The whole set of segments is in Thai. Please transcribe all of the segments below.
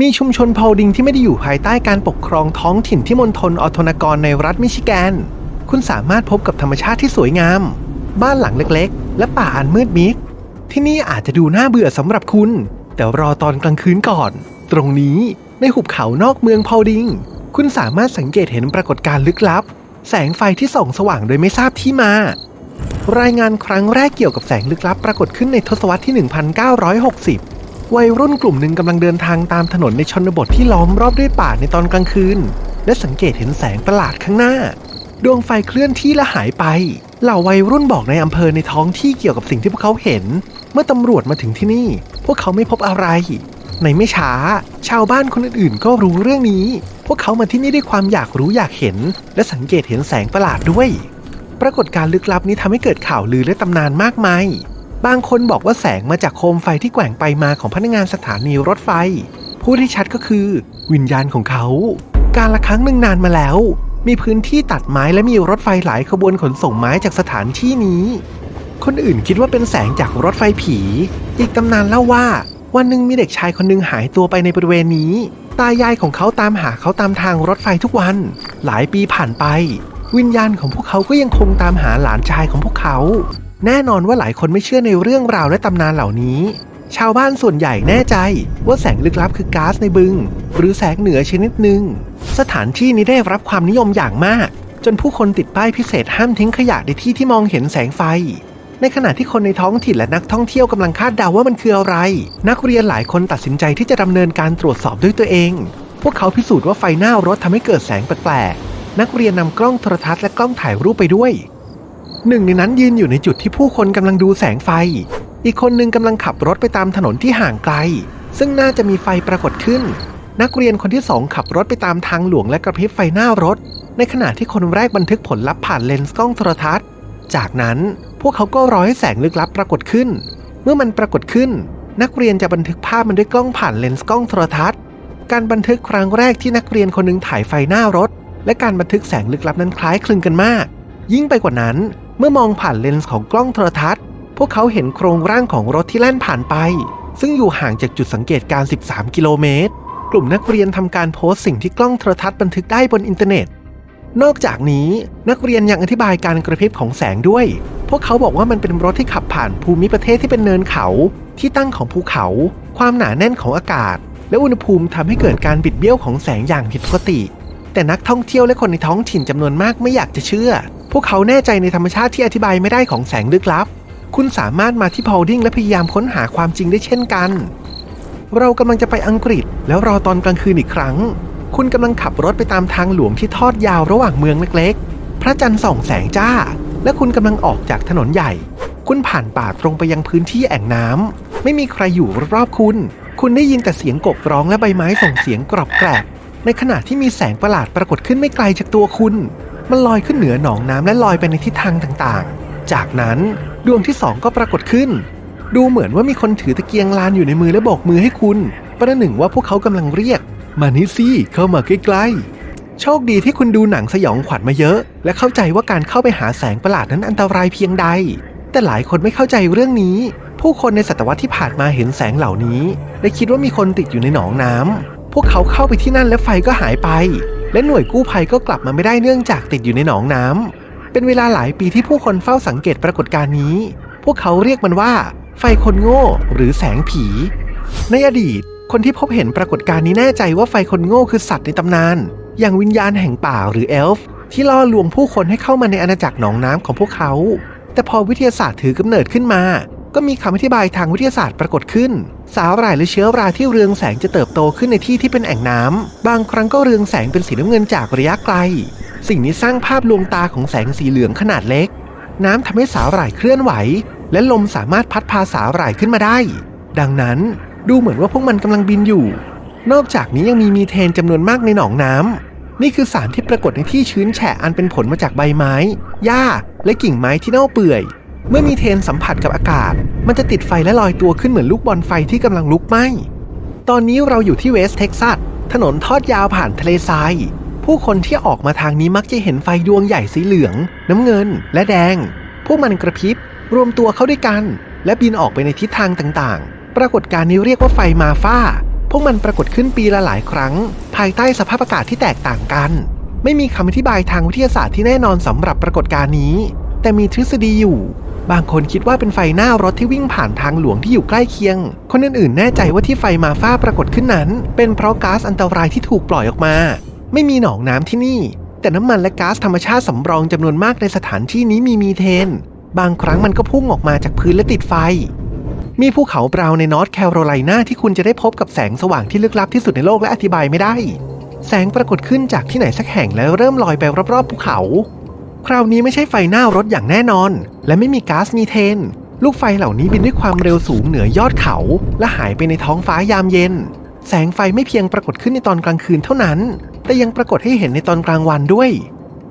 มีชุมชนพอลดิงที่ไม่ได้อยู่ภายใต้การปกครองท้องถิ่นที่มณฑลออโทนากรในรัฐมิชิแกน คุณสามารถพบกับธรรมชาติที่สวยงาม บ้านหลังเล็กๆ และป่าอันมืดมิด ที่นี่อาจจะดูน่าเบื่อสำหรับคุณ แต่รอตอนกลางคืนก่อน ตรงนี้ในหุบเขานอกเมืองพอลดิง คุณสามารถสังเกตเห็นปรากฏการณ์ลึกลับ แสงไฟที่ส่องสว่างโดยไม่ทราบที่มา รายงานครั้งแรกเกี่ยวกับแสงลึกลับปรากฏขึ้นในทศวรรษที่ 1960 วัยรุ่นกลุ่มหนึ่งกำลังเดินทางตามถนนในชนบทที่ล้อมรอบด้วยป่าในตอนกลางคืน และสังเกตเห็นแสงประหลาดข้างหน้า ดวงไฟเคลื่อนที่และหายไป เหล่าวัยรุ่นบอกในอำเภอในท้องที่เกี่ยวกับสิ่งที่พวกเขาเห็น เมื่อตำรวจมาถึงที่นี่ พวกเขาไม่พบอะไร ในไม่ช้า ชาวบ้านคนอื่นๆ ก็รู้เรื่องนี้ พวกเขามาที่นี่ด้วยความอยากรู้อยากเห็น และสังเกตเห็นแสงประหลาดด้วย ปรากฏการณ์ลึกลับนี้ทำให้เกิดข่าวลือและตำนานมากมาย บางคนบอกว่าแสงมาจากโคมไฟที่แกว่งไปมาของพนักงานสถานีรถไฟ ผู้ที่ชัดก็คือ วิญญาณของเขา การละครั้งหนึ่งนานมาแล้ว มีพื้นที่ตัดไม้และมีรถไฟหลายขบวนขนส่งไม้จากสถานที่นี้ คนอื่นคิดว่าเป็นแสงจากรถไฟผี อีกตำนานเล่าว่า วันหนึ่งมีเด็กชายคนหนึ่งหายตัวไปในบริเวณนี้ ตายายของเขาตามหาเขาตามทางรถไฟทุกวัน หลายปีผ่านไป วิญญาณของพวกเขาก็ยังคงตามหาหลานชายของพวกเขา แน่นอนว่าหลายคนไม่เชื่อในเรื่องราวและตำนานเหล่านี้ ชาวบ้านส่วนใหญ่แน่ใจว่าแสงลึกลับคือก๊าซในบึง หรือแสงเหนือชนิดหนึ่ง สถานที่นี้ได้รับความนิยมอย่างมาก จนผู้คนติดป้ายพิเศษห้ามทิ้งขยะในที่ที่มองเห็นแสงไฟ ในขณะที่คนในท้องถิ่นและนักท่องเที่ยวกำลังคาดเดาว่ามันคืออะไร นักเรียนหลายคนตัดสินใจที่จะดำเนินการตรวจสอบด้วยตัวเอง พวกเขาพิสูจน์ว่าไฟหน้ารถทำให้เกิดแสงแปลกๆนักเรียนนำกล้องโทรทัศน์และกล้องถ่ายรูปไปด้วย หนึ่งในนั้นยืนอยู่ในจุดที่ผู้คนกำลังดูแสงไฟ อีกคนหนึ่งกำลังขับรถไปตามถนนที่ห่างไกล ซึ่งน่าจะมีไฟปรากฏขึ้น นักเรียนคนที่สองขับรถไปตามทางหลวงและกระพริบไฟหน้ารถ ในขณะที่คนแรกบันทึกผลลัพธ์ผ่านเลนส์กล้องโทรทัศน์ จากนั้นพวกเขาก็รอให้แสงลึกลับปรากฏขึ้น เมื่อมันปรากฏขึ้น นักเรียนจะบันทึกภาพมันด้วยกล้องผ่านเลนส์กล้องโทรทัศน์ การบันทึกครั้งแรกที่นักเรียนคนหนึงถ่ายไฟหน้ารถ และการบันทึกแสงลึกลับนั้นคล้ายคลึงกันมาก ยิ่งไปกว่านั้น เมื่อมองผ่านเลนส์ของกล้องโทรทัศน์ พวกเขาเห็นโครงร่างของรถที่แล่นผ่านไป ซึ่งอยู่ห่างจากจุดสังเกตการ 13 กิโลเมตร กลุ่มนักเรียนทำการโพสต์สิ่งที่กล้องโทรทัศน์บันทึกได้บนอินเทอร์เน็ต นอกจากนี้นักเรียนยังอธิบายการกระพริบของแสงด้วย พวกเขาบอกว่ามันเป็นรถที่ขับผ่านภูมิประเทศที่เป็นเนินเขา ที่ตั้งของภูเขา ความหนาแน่นของอากาศ และอุณหภูมิทำให้เกิดการบิดเบี้ยวของแสงอย่างผิดปกติ แต่นักท่องเที่ยวและคนในท้องถิ่นจำนวนมากไม่อยากจะเชื่อ พวกเขาแน่ใจในธรรมชาติที่อธิบายไม่ได้ของแสงลึกลับ คุณสามารถมาที่พอลดิงและพยายามค้นหาความจริงได้เช่นกัน เรากำลังจะไปอังกฤษแล้วรอตอนกลางคืนอีกครั้ง คุณกำลังขับรถไปตามทางหลวงที่ทอดยาวระหว่างเมืองเล็กๆ พระจันทร์ส่องแสงจ้า และคุณกำลังออกจากถนนใหญ่ คุณผ่านป่าตรงไปยังพื้นที่แอ่งน้ำไม่มีใครอยู่รอบๆคุณ คุณได้ยินแต่เสียงกบร้องและใบไม้ส่งเสียงกรอบแกรบในขณะที่มีแสงประหลาดปรากฏขึ้นไม่ไกลจากตัวคุณ มันลอยขึ้นเหนือหนองน้ำและลอยไปในทิศทางต่างๆ จากนั้นดวงที่สองก็ปรากฏขึ้น ดูเหมือนว่ามีคนถือตะเกียงลานอยู่ในมือและโบกมือให้คุณ ประหนึ่งว่าพวกเขากำลังเรียก มานี่สิเข้ามาใกล้ๆ โชคดีที่คุณดูหนังสยองขวัญมาเยอะ และเข้าใจว่าการเข้าไปหาแสงประหลาดนั้นอันตรายเพียงใด แต่หลายคนไม่เข้าใจเรื่องนี้ ผู้คนในศตวรรษที่ผ่านมาเห็นแสงเหล่านี้ และคิดว่ามีคนติดอยู่ในหนองน้ำพวกเขาเข้าไปที่นั่นและไฟก็หายไป และหน่วยกู้ภัยก็กลับมาไม่ได้เนื่องจากติดอยู่ในหนองน้ำเป็นเวลาหลายปีที่ผู้คนเฝ้าสังเกตปรากฏการณ์นี้ พวกเขาเรียกมันว่า ไฟคนโง่หรือแสงผี ในอดีต คนที่พบเห็นปรากฏการณ์นี้แน่ใจว่าไฟคนโง่คือสัตว์ในตำนาน อย่างวิญญาณแห่งป่าหรือเอลฟ์ที่ล่อลวงผู้คนให้เข้ามาในอาณาจักรหนองน้ำของพวกเขา แต่พอวิทยาศาสตร์ถือกำเนิดขึ้นมา ก็มีคำอธิบายทางวิทยาศาสตร์ปรากฏขึ้น สาหร่ายหรือเชื้อราที่เรืองแสงจะเติบโตขึ้นในที่ที่เป็นแอ่งน้ำบางครั้งก็เรืองแสงเป็นสีน้ำเงินจากระยะไกล สิ่งนี้สร้างภาพลวงตาของแสงสีเหลืองขนาดเล็ก น้ำทำให้สาหร่ายเคลื่อนไหว และลมสามารถพัดพาสาหร่ายขึ้นมาได้ ดังนั้นดูเหมือนว่าพวกมันกำลังบินอยู่ นอกจากนี้ยังมีมีเทนจำนวนมากในหนองน้ำนี่คือสารที่ปรากฏในที่ชื้นแฉะอันเป็นผลมาจากใบไม้ หญ้า และกิ่งไม้ที่เน่าเปื่อย เมื่อมีเทนสัมผัสกับอากาศ มันจะติดไฟและลอยตัวขึ้นเหมือนลูกบอลไฟที่กำลังลุกไหม้ ตอนนี้เราอยู่ที่เวสเท็กซัส ถนนทอดยาวผ่านทะเลทราย ผู้คนที่ออกมาทางนี้มักจะเห็นไฟดวงใหญ่สีเหลือง น้ำเงิน และแดง พวกมันกระพริบ รวมตัวเข้าด้วยกัน และบินออกไปในทิศทางต่างๆ ปรากฏการณ์นี้เรียกว่าไฟมาฟ้า พวกมันปรากฏขึ้นปีละหลายครั้ง ภายใต้สภาพอากาศที่แตกต่างกัน ไม่มีคำอธิบายทางวิทยาศาสตร์ที่แน่นอนสำหรับปรากฏการณ์นี้ แต่มีทฤษฎีอยู่ บางคนคิดว่าเป็นไฟหน้ารถที่วิ่งผ่านทางหลวงที่อยู่ใกล้เคียง คนอื่นๆ แน่ใจว่าที่ไฟมาฟ้าปรากฏขึ้นนั้น เป็นเพราะก๊าซอันตรายที่ถูกปล่อยออกมา ไม่มีหนองน้ำที่นี่ แต่น้ำมันและก๊าซธรรมชาติสำรองจำนวนมากในสถานที่นี้มีมีเทน บางครั้งมันก็พุ่งออกมาจากพื้นและติดไฟมีภูเขาบราวน์ในนอร์ทแคโรไลนาที่คุณจะได้พบกับแสงสว่างที่ลึกลับที่สุดในโลกและอธิบายไม่ได้ แสงปรากฏขึ้นจากที่ไหนสักแห่งแล้วเริ่มลอยไปรอบๆภูเขา คราวนี้ไม่ใช่ไฟหน้ารถอย่างแน่นอน และไม่มีก๊าซมีเทน ลูกไฟเหล่านี้บินด้วยความเร็วสูงเหนือยอดเขา และหายไปในท้องฟ้ายามเย็น แสงไฟไม่เพียงปรากฏขึ้นในตอนกลางคืนเท่านั้น แต่ยังปรากฏให้เห็นในตอนกลางวันด้วย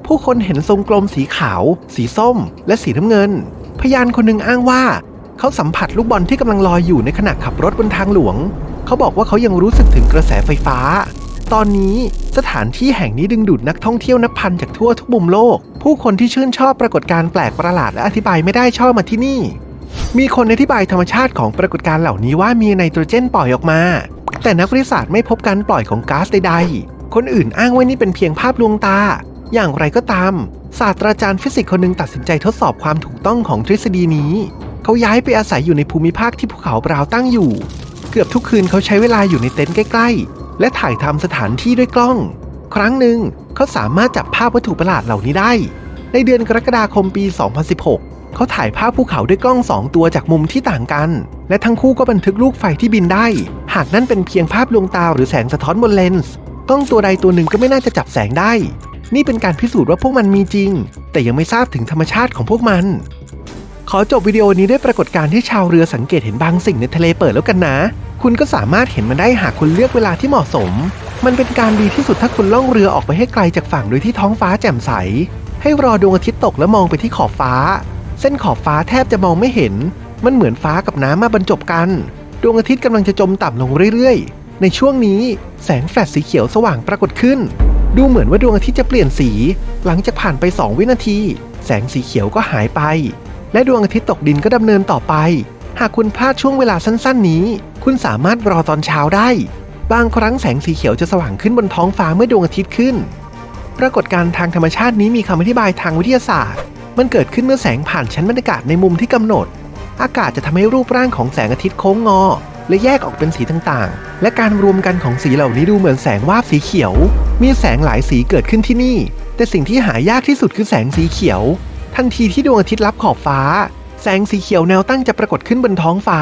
ผู้คนเห็นทรงกลมสีขาว สีส้ม และสีน้ำเงิน พยานคนหนึ่งอ้างว่า เขาสัมผัสลูกบอลที่กำลังลอยอยู่ในขณะขับรถบนทางหลวง เขาบอกว่าเขายังรู้สึกถึงกระแสไฟฟ้า ตอนนี้สถานที่แห่งนี้ดึงดูดนักท่องเที่ยวนับพันจากทั่วทุกมุมโลก ผู้คนที่ชื่นชอบปรากฏการณ์แปลกประหลาดและอธิบายไม่ได้ชอบมาที่นี่ มีคนอธิบายธรรมชาติของปรากฏการณ์เหล่านี้ว่ามีไนโตรเจนปล่อยออกมา แต่นักวิทยาศาสตร์ไม่พบการปล่อยของก๊าซใดๆ คนอื่นอ้างว่านี่เป็นเพียงภาพลวงตา อย่างไรก็ตาม ศาสตราจารย์ฟิสิกส์คนหนึ่งตัดสินใจทดสอบความถูกต้องของทฤษฎีนี้ เขาย้ายไปอาศัยอยู่ในภูมิภาคที่ภูเขาบราวตั้งอยู่ เกือบทุกคืนเขาใช้เวลาอยู่ในเต็นท์ใกล้ ๆ และถ่ายทำสถานที่ด้วยกล้อง ครั้งหนึ่งเขาสามารถจับภาพวัตถุประหลาดเหล่านี้ได้ ในเดือนกรกฎาคมปี 2016 เขาถ่ายภาพภูเขาด้วยกล้อง 2 ตัวจากมุมที่ต่างกัน และทั้งคู่ก็บันทึกลูกไฟที่บินได้ หากนั่นเป็นเพียงภาพลวงตาหรือแสงสะท้อนบนเลนส์กล้องตัวใดตัวหนึ่งก็ไม่น่าจะจับแสงได้ นี่เป็นการพิสูจน์ว่าพวกมันมีจริง แต่ยังไม่ทราบถึงธรรมชาติของพวกมัน ขอจบวิดีโอนี้ด้วยปรากฏการณ์ที่ชาวเรือสังเกตเห็นบางสิ่งในทะเลเปิดแล้วกันนะ คุณก็สามารถเห็นมันได้หากคุณเลือกเวลาที่เหมาะสม มันเป็นการดีที่สุดถ้าคุณล่องเรือออกไปให้ไกลจากฝั่งโดยที่ท้องฟ้าแจ่มใส ให้รอดวงอาทิตย์ตกแล้วมองไปที่ขอบฟ้า เส้นขอบฟ้าแทบจะมองไม่เห็น มันเหมือนฟ้ากับน้ำมาบรรจบกัน ดวงอาทิตย์กำลังจะจมต่ำลงเรื่อยๆ ในช่วงนี้แสงแฟลชสีเขียวสว่างปรากฏขึ้น ดูเหมือนว่าดวงอาทิตย์จะเปลี่ยนสี หลังจากผ่านไป 2 วินาที แสงสีเขียวก็หายไป และดวงอาทิตย์ตกดินก็ดำเนินต่อไป หากคุณพลาดช่วงเวลาสั้น ๆ นี้ คุณสามารถรอตอนเช้าได้ บางครั้งแสงสีเขียวจะสว่างขึ้นบนท้องฟ้าเมื่อดวงอาทิตย์ขึ้น ปรากฏการณ์ทางธรรมชาตินี้มีคำอธิบายทางวิทยาศาสตร์ มันเกิดขึ้นเมื่อแสงผ่านชั้นบรรยากาศในมุมที่กำหนด อากาศจะทำให้รูปร่างของแสงอาทิตย์โค้งงอ และแยกออกเป็นสีต่างๆ และการรวมกันของสีเหล่านี้ดูเหมือนแสงวาบสีเขียว มีแสงหลายสีเกิดขึ้นที่นี่ แต่สิ่งที่หายากที่สุดคือแสงสีเขียว ทันทีที่ดวงอาทิตย์รับขอบฟ้าแสงสีเขียวแนวตั้งจะปรากฏขึ้นบนท้องฟ้า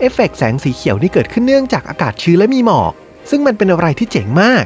เอฟเฟกต์แสงสีเขียวนี่เกิดขึ้นเนื่องจากอากาศชื้นและมีหมอก ซึ่งมันเป็นอะไรที่เจ๋งมาก